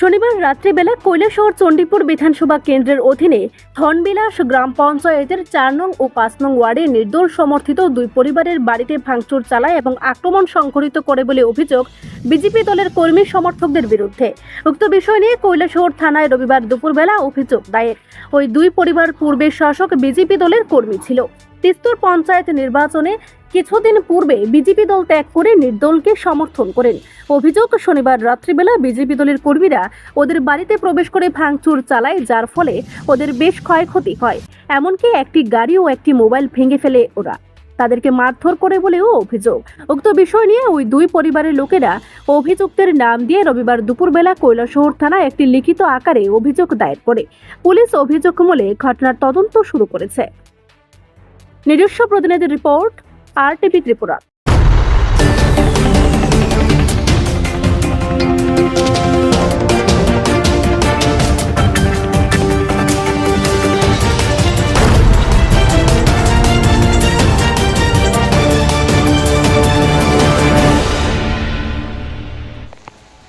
শনিবার রাত্রিবেলা কৈলাসহর চণ্ডীপুর বিধানসভা কেন্দ্রের অধীনে ধনবিলাস গ্রাম পঞ্চায়েতের চার নং ও পাঁচ নং ওয়ার্ডে নির্দল সমর্থিত দুই পরিবারের বাড়িতে ভাঙচুর চালায় এবং আক্রমণ সংঘটিত করে বলে অভিযোগ বিজেপি দলের কর্মী সমর্থকদের বিরুদ্ধে। উক্ত বিষয় নিয়ে কৈলাসহর থানায় রবিবার দুপুরবেলা অভিযোগ দায়ের। ওই দুই পরিবার পূর্বের শাসক বিজেপি দলের কর্মী ছিল। তিস্তুর পঞ্চায়েত নির্বাচনে কিছুদিন পূর্বে বিজেপি দল ত্যাগ করে নির্দলকে সমর্থন করেন। অভিযোগ, শনিবার রাত্রিবেলা বিজেপি দলের কর্মীরা ওদের বাড়িতে প্রবেশ করে ভাঙচুর চালায়, যার ফলে ওদের বেশ ক্ষয়ক্ষতি হয়। এমনকি একটি গাড়ি ও একটি মোবাইল ভেঙে ফেলে ওরা। তাদেরকে মারধর করে বলেও অভিযোগ। উক্ত বিষয় নিয়ে ওই দুই পরিবারের লোকেরা অভিযুক্তের নাম দিয়ে রবিবার দুপুরবেলা কৈলাসহর থানায় একটি লিখিত আকারে অভিযোগ দায়ের করে। পুলিশ অভিযোগ মূলে ঘটনার তদন্ত শুরু করেছে। নিজস্ব প্রতিনিধি রিপোর্ট আর টিভি ত্রিপুরা।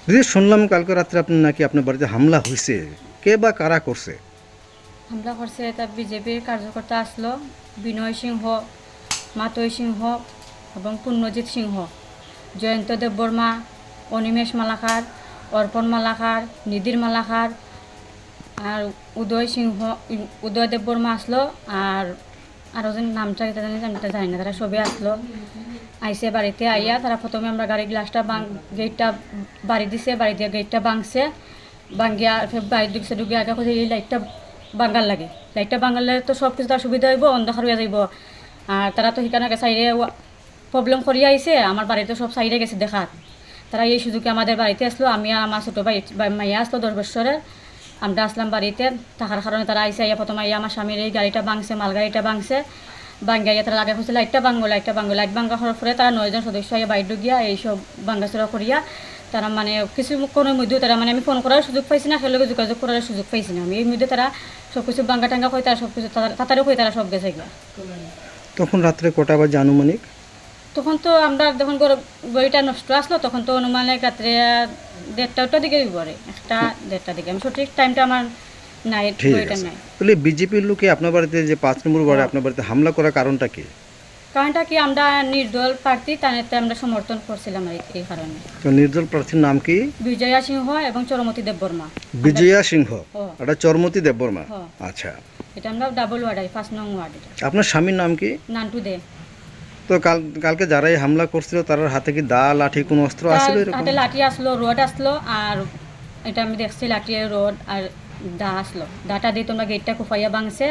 দিদি, শুনলাম কালকে রাত্রে আপনার নাকি আপনার বাড়িতে হামলা হয়েছে কে বা কারা করছে? হামলা করছে, এটা বিজেপির কার্যকর্তা আসলো বিনয় সিংহ, মাতই সিংহ এবং পূর্ণজিৎ সিংহ, জয়ন্ত দেববর্মা, অনিমেষ মালাকার, অর্পণ মালাকার, নিধির মালাকার আর উদয় সিংহ উদয় দেববর্মা আসলো আর আরও জন নামটা এটা জানি আমি জানি না, তারা সবে আসলো। আইসে বাড়িতে আইয়া তারা প্রথমে আমরা গাড়ির গ্লাসটা বাং গেটটা বাড়ি দিছে, বাড়ি দিয়ে গেটটা ভাঙছে, ভাঙ্গিয়া ফের বাড়ি ঢুকছে ঢুকে আগে কোথায় এই লাইটটা বাঙ্গাল লাগে। লাইটটা বাঙ্গালে তো সব কিছু তার সুবিধা হইব, অন্ধকার হয়ে যাইব। আর তারা তো সেখানে সাইডে প্রবলেম করিয়া আইছে আমার বাড়িতে সব সাইডে গেছে দেখার তারা এই সুযোগে আমাদের বাড়িতে আসলো, আমি আমার ছোটো ভাই মাইয়া আসলো দশ বছরের আমরা আসলাম বাড়িতে, থাকার কারণে তারা আইসে আইয়া প্রথমে আইয়া আমার স্বামীর এই গাড়িটা ভাঙছে মালগাড়িটা ভাঙছে। ভাঙ্গাইয়া তারা আগে হচ্ছে লাইটটা ভাঙবো লাইটটা ভাঙবো। লাইট ভাঙা হওয়ার পরে তারা নয়জন সদস্য আইয়া বাইর ঢুকিয়া এইসব ভাঙ্গাচোরা করিয়া তারা মানে কিছু কোনো মধ্যেও তারা মানে আমি ফোন করার সুযোগ পাইছি না সেগুলোকে যোগাযোগ করার সুযোগ পাইছি না। আমি এই মধ্যে তারা সব কিছু ভাঙ্গা টাঙ্গা কই তারা সব কিছু তাড়াতাড়ি কই তারা সব গেছে গিয়া। তখন রাত্রে কটা বাজে আনুমানিক? তখন তো আমরা যখন গড়িটা নষ্ট আসলো তখন তো অনুমানিক রাত্রে দেড়টা ওটার দিকে পরে একটা দেড়টার দিকে। আমি সঠিক টাইমটা আমার নাই আছে। নাই। বলে বিজেপির লোকে আপনার বাড়িতে যে পাঁচ নম্বর ওয়ার্ডে আপনার বাড়িতে হামলা করার কারণটা কি? কারণটা কি আমরা নির্দল প্রার্থী তাতে আমরা সমর্থন করছিলাম এই কারণে। নির্দল প্রার্থীর নাম কি? বিজয়া সিংহ এবং চরমতী দেববর্মা। বিজয়া সিংহ? এটা চরমতি দেববর্মা। আচ্ছা। এটা আমরা ডাবল ওয়ার্ড ফার্স্ট নং ওয়ার্ড আপনার স্বামীর নাম কি? নান্টু দে। তো কাল কালকে যারাই হামলা করছিল তার হাতে কি দা লাঠি কোনো অস্ত্র আসছিল এরকম? হাতে লাঠি আসলো রড আসলো আর এটা আমি দেখছি লাঠি রড আর দা আসলো। দাটা দিয়ে তোমরা গেটটা কুফাইয়া ভাঙছে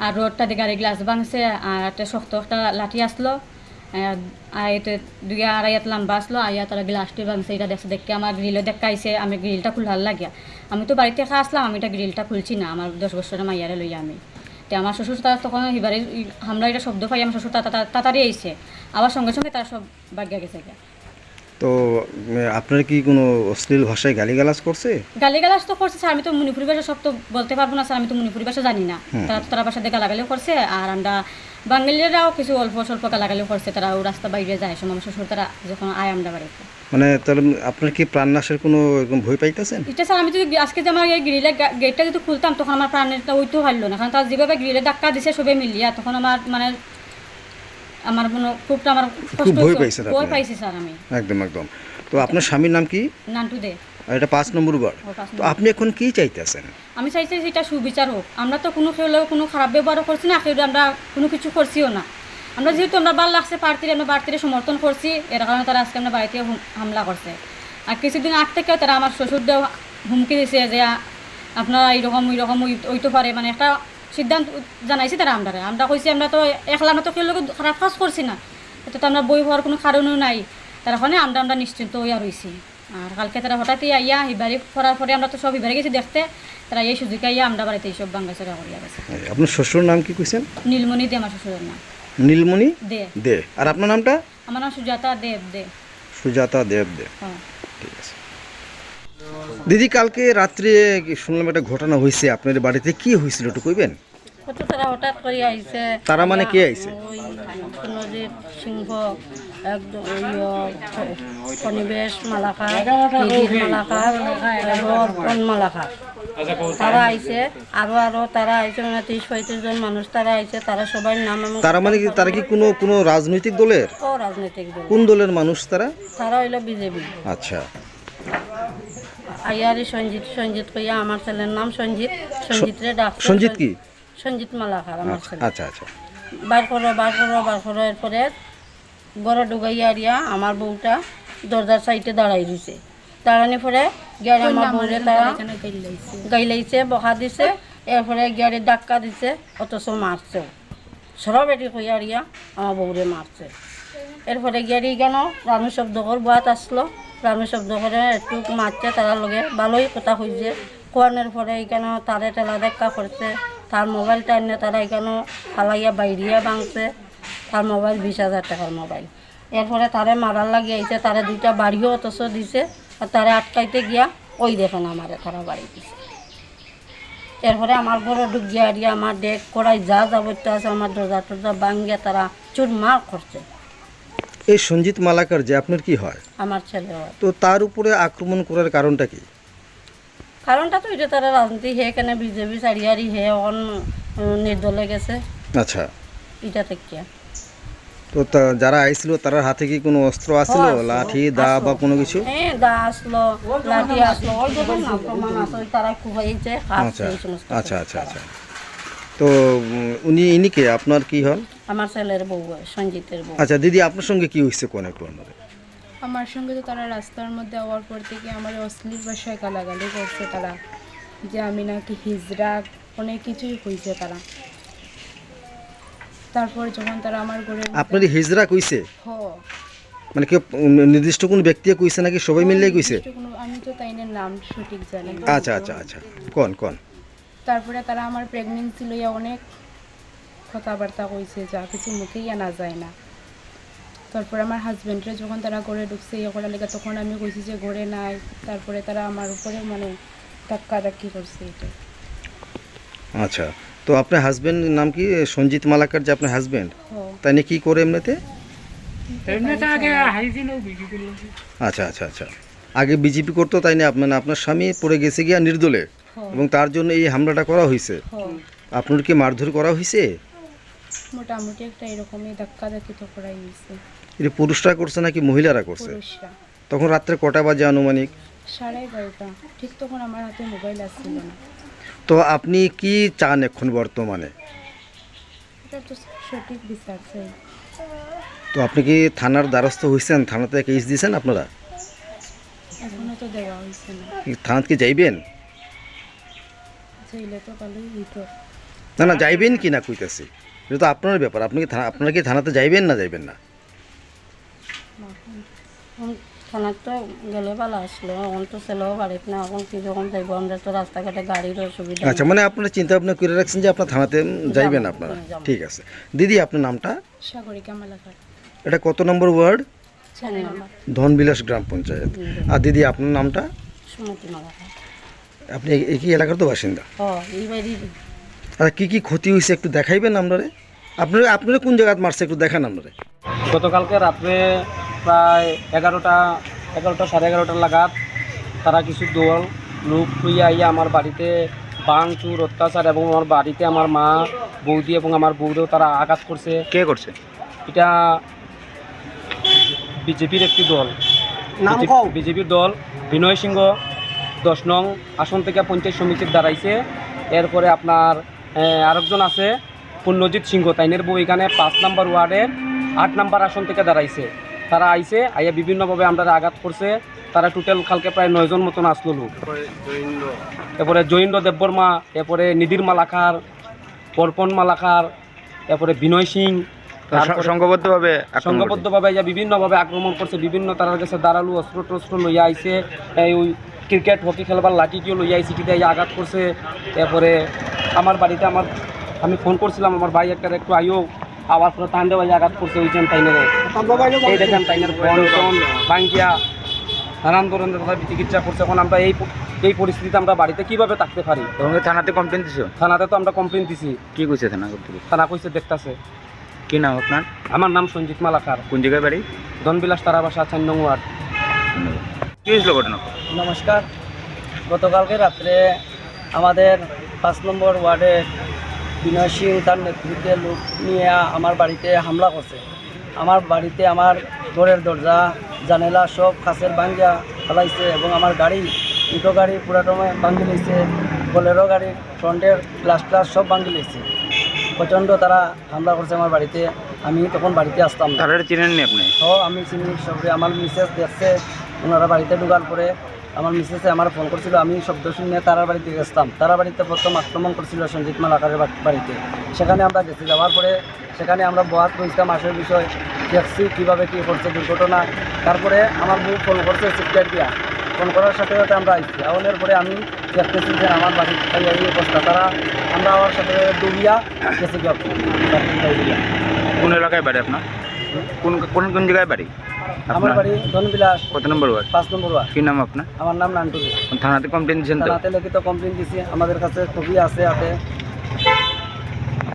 আর রডটা দিয়ে গাড়ি গ্লাস ভাঙছে, আর একটা শক্ত একটা লাঠি আসলো। এতে দুই আড়াই হাত লম্বা আসলো, আইয়া তারা গ্লাসটি ভাঙছে, এটা দেখছে, দেখে আমার গ্রিলও দেখাইছে, আমি গ্রিলটা খুলহার লাগিয়া। আমি তো বাড়িতে খা আসলাম, আমি এটা গ্রিলটা খুলছি না, আমার দশ বছরের মাইয়ারে লইয়া আমি। তো আমার শ্বশুর তারা তখন এবারে হামলা এটা শব্দ পাই, আমার শ্বশুর তাড়া- তাড়াতাড়ি আইছে। আবার সঙ্গে সঙ্গে তারা সব বাগিয়া গেছে। তো আপনার কি কোনো অশ্লীল ভাষায় গালিগালাজ করছে? গালিগালাজ তো করছে স্যার। আমি তো মণিপুরি ভাষা সব তো বলতে পারব না স্যার। আমি তো মণিপুরি ভাষা জানি না। তারা তারা ভাষা দিয়ে গালাগালিও করছে আর আমরা বাঙালিরাও কিছু অল্প স্বল্প গালাগালিও করছে। তারা ও রাস্তা বাইরে যায় সময় শ্বশুর তারা যখন আয় আমরা বাড়িতে। মানে তাহলে আপনার কি প্রাণনাশের কোনো এরকম ভয় পাইতেছেন? এটা স্যার আমি যদি আজকে যে আমার এই গ্রিলের গেটটা যদি খুলতাম তখন আমার প্রাণেরটা ওইতেও হারলো না। কারণ তার যেভাবে গ্রিলে ধাক্কা দিছে সবে মিলিয়া তখন আমার মানে আমার মনে খুবটা আমার কষ্ট ভয়। পাইছেন ভয়? পাইছি স্যার আমি। একদম একদম। তো আপনার স্বামীর নাম কি? নান্টু দে এটা পাঁচ নম্বর ওয়ার্ড। তো আপনি এখন কি চাইতেছেন? আমি চাইছি সুবিচার হোক। আমরা তো কোনো খেলেও কোনো খারাপ ব্যবহারও করছি না কেউ আমরা কোনো কিছু করছিও না। আমরা যেহেতু আমরা ভালো লাগছে প্রার্থীর আমরা প্রার্থীরে সমর্থন করছি এর কারণে তারা আজকে আমরা বাড়িতে হামলা করছে। আর কিছুদিন আগ থেকেও তারা আমার শ্বশুরদেও হুমকি দিছে যে আপনারা এইরকম ওইরকম ওই- ওইতে পারে। মানে একটা সিদ্ধান্ত জানাইছি তারা আমরা আমরা কইছি আমরা তো একলা তো কেউ লোক খারাপ কাজ করছি না। এটা তো আমরা বই হওয়ার কোনো কারণও নাই। তার কারণে আমরা আমরা নিশ্চিন্ত হইয়া রয়েছি আর কালকে তারা হঠাৎই আইয়া হিবারি করার পরে আমরা তো সব হিবারে গেছি দেখতে তারা এই সুযোগে আইয়া আমরা বাড়িতে এইসব বাঙ্গাচোরা করিয়া গেছে। আপনার শ্বশুর নাম কি কইছেন? নীলমণি দে আমার শ্বশুরের নাম। নীলমণি দে। দে। আর আপনার নামটা? আমার নাম সুজাতা দেব দে। সুজাতা দেব দে। হ্যাঁ। ঠিক আছে। দিদি কালকে রাত্রে শুনলাম একটা ঘটনা হয়েছে। আপনার বাড়িতে কি হয়েছিল একটু কইবেন? তারা হঠাৎ করে আইছে। তারা মানে কে আইছে? সিংহ একদম নিধির তারা আইছে আরও আরও তারা আইছে মানে তিরিশ পঁয়ত্রিশ জন মানুষ তারা আইছে তারা সবাই নাম তারা মানে কি তারা কি কোনো কোনো রাজনৈতিক দলের? ও রাজনৈতিক দল কোন দলের মানুষ তারা? তারা হইল বিজেপি। আচ্ছা। আইয়ারি সঞ্জিত সঞ্জিত কইয়া আমার ছেলের নাম সঞ্জিত। সঞ্জিত রে ডাকছে সঞ্জিত কি? সঞ্জিত মালাকার আমার ছেলে। আচ্ছা আচ্ছা। বার করো বার করো বার করো এরপরে গড়ে ডুগাইয়া আরিয়া আমার বউটা দরজার সাইডে দাঁড়াই দিছে দাঁড়ানি পরে গিয়ারে আমার বউরে তারা গাইলাইছে বহা দিছে এরপরে গিয়ারে ডাক্কা দিছে অথচ মারছে। সরব এটি কইয়া আরিয়া আমার বউরে মারছে। এরপরে গিয়ারি কেন? রানু শব্দ কর বাত আসলো। রানু শব্দ করে একটু মারছে তারা লগে ভালোই কথা হয়েছে কোয়ানোর পরে এখানে তারে টেলা দেখা করছে তার মোবাইলটা এনে তারা এখানে ফালাইয়া বাইরিয়া ভাঙছে। তার মোবাইল, বিশ হাজার টাকার মোবাইল। এরপরে তারে মারার লাগিয়ে আইছে তারে দুইটা বাড়িও অথচ দিছে আর তারা আটকাইতে গিয়া ওই দেখেন আমারে তারা বাড়ি দিছে। এরপরে আমার ঘরে ঢুকিয়া আমার ডেক করাই যা যাবত্য আছে আমার দরজা টরজা ভাঙ্গিয়া তারা চুরমার করছে এই সঞ্জিত মালাকার যে আপনার কি হয়? আমার ছেলে হয়। তো তার উপরে আক্রমণ করার কারণটা কি? কারণটা তো এটা তারা রাজনীতি হে কেন বিজেপি চারিয়ারি হে অন নির্দলে গেছে। আচ্ছা। এটা থেকে তো তা- যারা আইছিল তার হাতে কি কোনো অস্ত্র আসলো, লাঠি দা বা কোনো কিছু? হ্যাঁ দা আসলো লাঠি আসলো ওই দেখুন না প্রমাণ আছে ওই তারা খুবাইছে আচ্ছা আচ্ছা আচ্ছা আচ্ছা। তো উনি ইনি কে? আপনার কি হন আমার ছেলের বউ সঞ্জিতের বউ। আচ্ছা দিদি আপনার সঙ্গে কি হয়েছে কোন একটু আমার সঙ্গে তো তারা রাস্তার মধ্যে হওয়ার পর থেকে আমার অশ্লীল ভাষায় গালাগালি করছে তারা যে আমি নাকি হিজড়া অনেক কিছুই হয়েছে তারা। তারপর যখন তারা আমার ঘরে আপনার হিজরা কইছে? হ। মানে কি নির্দিষ্ট কোন ব্যক্তি কইছে নাকি? সবাই মিলে কইছে? আমি তো তাইনের নাম সঠিক জানি আচ্ছা আচ্ছা আচ্ছা। কোন কোন? তারপরে তারা আমার প্রেগনেন্সি লইয়া অনেক কথাবার্তা কইছে যা কিছু মুখেই আনা যায় না। তারপর আমার হাজব্যান্ডরে যখন তারা ঘরে ঢুকছে ইয়ে করার লেগে তখন আমি কইছি যে ঘরে নাই। তারপরে তারা আমার উপরে মানে ধাক্কা ধাক্কি করছে এটা। আচ্ছা তো আপনার হাজবেন্ড নাম কি? সঞ্জিত মালাকার যে আপনার হাজবেন্ড তাই নিয়ে কি করে এমনিতে? আচ্ছা আচ্ছা আচ্ছা। আগে বিজেপি করতো তাই না? আপনার আপনার স্বামী পড়ে গেছে গিয়া নির্দলে। এবং তার জন্য এই হামলাটা করা হয়েছে আপনার কি মারধর করা হয়েছে মোটামুটি একটা এরকমই ধাক্কা ধাক্কি তো করাই হয়েছে। এটা পুরুষরা করছে নাকি মহিলারা করছে? পুরুষরা। তখন রাত্রে কটা বাজে আনুমানিক? সাড়ে এগারোটা। ঠিক তখন আমার হাতে মোবাইল আসছিল না। তো আপনি কি চান এখন বর্তমানে? এটা তো সঠিক বিচার চাই তো আপনি কি থানার দ্বারস্থ হয়েছেন থানাতে কেস দিয়েছেন আপনারা? এখনও তো দেওয়া হয়েছে না। কি থানাতে কি যাইবেন? চাইলে তো ভালোই হইতো। না না যাইবেন কি না কইতেছি? এটা তো আপনার ব্যাপার। আপনি কি থানা আপনারা কি থানাতে যাইবেন না যাইবেন না? থানার তো গেলে ভালো আসলো। এখন তো ছেলেও বাড়িতে না এখন কি যখন যাইব? আমরা তো রাস্তাঘাটে গাড়ির অসুবিধা। আচ্ছা মানে আপনারা চিন্তা ভাবনা করে রাখছেন যে আপনার থানাতে যাইবেন আপনারা? ঠিক আছে। দিদি আপনার নামটা? সাগরিকা মালাকার এটা কত নম্বর ওয়ার্ড? ধনবিলাস গ্রাম পঞ্চায়েত। আর দিদি আপনার নামটা? সুমতি মালাকার আপনি একই এলাকার তো বাসিন্দা? ও এই বাড়ি আর কি কি ক্ষতি হয়েছে একটু দেখাইবেন আপনারে আপনারা আপনারা কোন জায়গায় মারছে একটু দেখান আপনারে গতকালকে রাত্রে প্রায় এগারোটা এগারোটা সাড়ে এগারোটা লাগাত তারা কিছু দল লোক লইয়া আইয়া আমার বাড়িতে বাং বাংচুর অত্যাচার এবং আমার বাড়িতে আমার মা বৌদি এবং আমার বৌদেও তারা আঘাত করছে। কে করছে? এটা বিজেপির একটি দল। বিজেপির দল বিনয় সিংহ দশ নং আসন থেকে পঞ্চায়েত সমিতির দাঁড়াইছে এরপরে আপনার আরেকজন আছে পুণ্যজিৎ সিংহ। তাইনের বউ এখানে পাঁচ নাম্বার ওয়ার্ডের আট নাম্বার আসন থেকে দাঁড়াইছে। তারা আইছে আইয়া বিভিন্নভাবে আমরা আঘাত করছে। তারা টোটাল কালকে প্রায় নয়জন মতন আসলো লোক। এরপরে জয়ীন্দ্র দেববর্মা এরপরে নিধির মালাখার অর্পণ মালাখার এরপরে বিনয় সিং সংঘবদ্ধভাবে সংঘবদ্ধভাবে যা বিভিন্নভাবে আক্রমণ করছে। বিভিন্ন তার কাছে দাঁড়ালু অস্ত্র টস্ত্র লইয়া আইছে। এই ওই ক্রিকেট হকি খেলবার লাঠিটিও লইয়া আইছে কিটা আঘাত করছে। এরপরে আমার বাড়িতে আমার আমি ফোন করছিলাম আমার ভাই একটা একটু আইও। আবার পরে তান্ডে ভাই আঘাত করছে ওইখান তাইনের এই দেখেন তাইনের ফোন টোন ভাঙ্গিয়া নানান ধরনের ভাবে চিকিৎসা করছে। এখন আমরা এই এই পরিস্থিতিতে আমরা বাড়িতে কীভাবে থাকতে পারি? থানাতে কমপ্লেন দিছো? থানাতে তো আমরা কমপ্লেন দিছি। কি কইছে থানা কর্তৃপক্ষ? থানা কইছে দেখতাছে। কি নাম আপনার? আমার নাম সঞ্জিত মালাকার। কোন জায়গায় বাড়ি? ধনবিলাস তারাবাসা চার নং ওয়ার্ড। কি হয়েছিল ঘটনা? নমস্কার। গতকালকে রাত্রে আমাদের পাঁচ নম্বর ওয়ার্ডে বিনয় সিং তার নেতৃত্বে লোক নিয়ে আমার বাড়িতে হামলা করছে। আমার বাড়িতে আমার ঘরের দরজা জানেলা সব কাছের ভাঙ্গিয়া ফেলাইছে এবং আমার গাড়ি দুটো গাড়ি পুরাটমে ভাঙ্গি লইছে বোলেরো গাড়ি ফ্রন্টের গ্লাস গ্লাস সব ভাঙ্গি লইছে প্রচণ্ড তারা হামলা করছে আমার বাড়িতে। আমি তখন বাড়িতে আসতাম না। তারা চিনেননি আপনি? ও আমি চিনি সবরে আমার মিসেস দেখছে ওনারা বাড়িতে ঢুকার পরে আমার মিসেসে আমার ফোন করছিল, আমি শব্দ শুনে তারার বাড়িতে গেছিলাম তারা বাড়িতে প্রথম আক্রমণ করছিল সঞ্জিত মালাকারের বাড়িতে। সেখানে আমরা গেছি যাওয়ার পরে সেখানে আমরা বহাত করেছিলাম আসল বিষয় দেখছি কীভাবে কী করছে দুর্ঘটনা। তারপরে আমার বউ ফোন করছে সিক্রেট দিয়া। ফোন করার সাথে সাথে আমরা আইছি। আওয়ানোর পরে আমি দেখতেছি যে আমার বাড়ির অবস্থা, তারা আমরা আমার সাথে ডুবিয়া গেছি কোন এলাকায় বাড়ি আপনার? কোন কোন কোন জায়গায় বাড়ি? আমার বাড়ি ধনবিলাস কত নম্বর ওয়ার্ড? পাঁচ নম্বর ওয়ার্ড। কি নাম আপনার? আমার নাম নান্টু থানাতে কমপ্লেন দিয়েছেন থানাতে লিখিত কমপ্লেন দিয়েছি আমাদের কাছে ছবি আছে হাতে